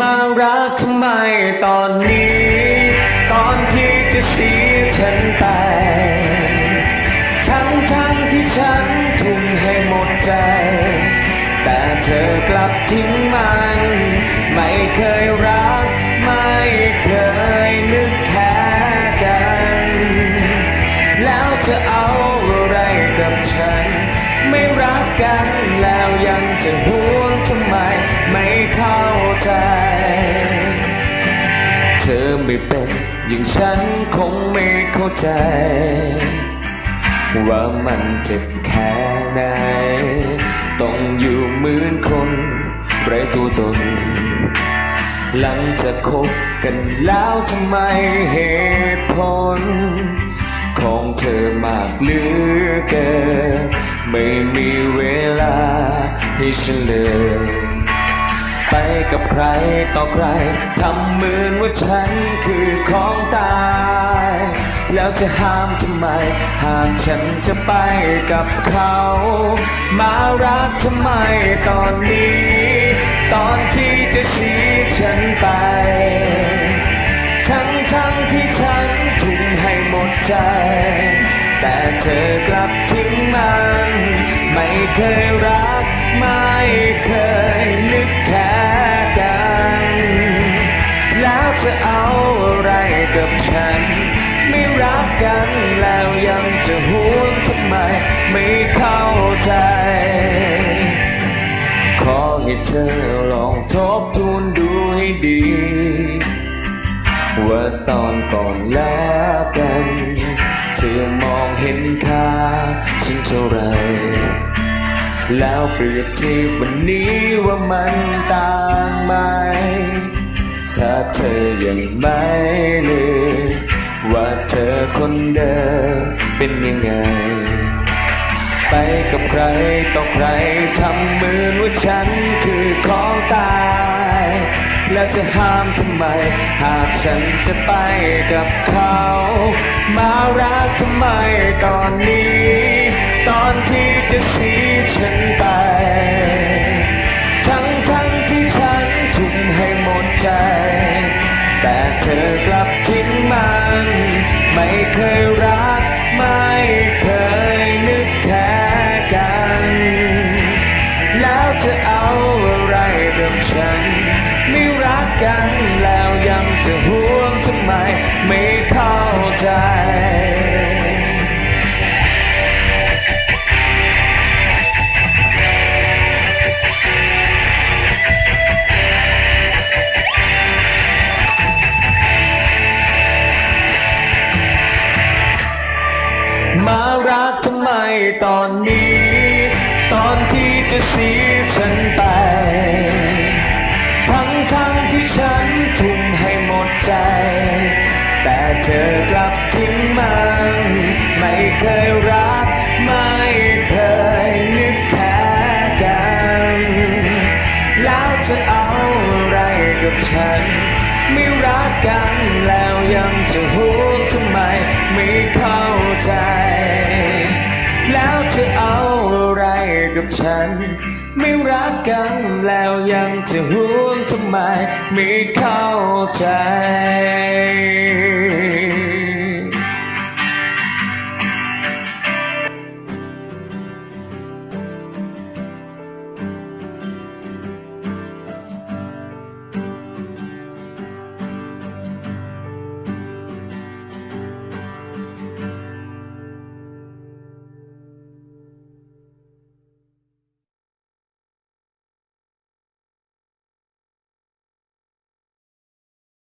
มารักทำไมตอนนี้ ตอนที่จะเสียฉันไป ทั้งทั้งที่ฉันทุ่มให้หมดใจ แต่เธอกลับทิ้งมัน ไม่เคยรัก ไม่เคยนึกแค่กัน แล้วจะเอาอะไรกับฉัน ไม่รัก ไม่เป็นอย่างฉันคงไม่เข้าใจ ว่ามันเจ็บแค่ไหน ต้องอยู่เหมือนคนไร้ตัวตน หลังจากคบกันแล้วทำไมเหตุผล ของเธอมากเหลือเกิน ไม่มีเวลาให้ฉันเลย ไปกับใครต่อใครทำเหมือนว่าฉันคือของตาย แล้วจะห้ามทำไม หากฉันจะไปกับเขา มารักทำไมตอนนี้ ตอนที่จะเสียฉันไป ทั้งทั้งที่ฉันทุ่มให้หมดใจ แต่เธอกลับทิ้งมัน ไม่เคย กันแล้วยังจะห่วงทำไมไม่เข้าใจ ขอให้เธอลองทบทวนดูให้ดี ว่าตอนก่อนแล้วกัน เธอมองเห็นค่าฉันเท่าไร แล้วเปรียบเทียบวันนี้ว่ามันต่างไหม ถ้าเธอยังไม่ลืม ว่าเธอคนเดิมเป็นยังไง ไปกับใครต่อใครทำเหมือนว่าฉันคือของตาย แล้วจะห้ามทำไม หากฉันจะไปกับเขา มารักทำไมตอนนี้ ตอนที่จะเสีย เคยรัก ไม่เคยนึกแค่กัน แล้วจะเอาอะไรกับฉัน ไม่รักกันแล้วยังจะห่ว จะเสียฉันไป ทั้งทั้งที่ฉันทุ่มให้หมดใจ แต่เธอกลับทิ้งมัน ไม่เคยรัก ไม่เคยนึกแค่กัน แล้วจะเอาอะไรกับฉัน ไม่รักกันแล้วยังจะห่ว กับฉัน ไม่รักกันแล้วยังจะห่วงทำไม ไม่เข้าใจ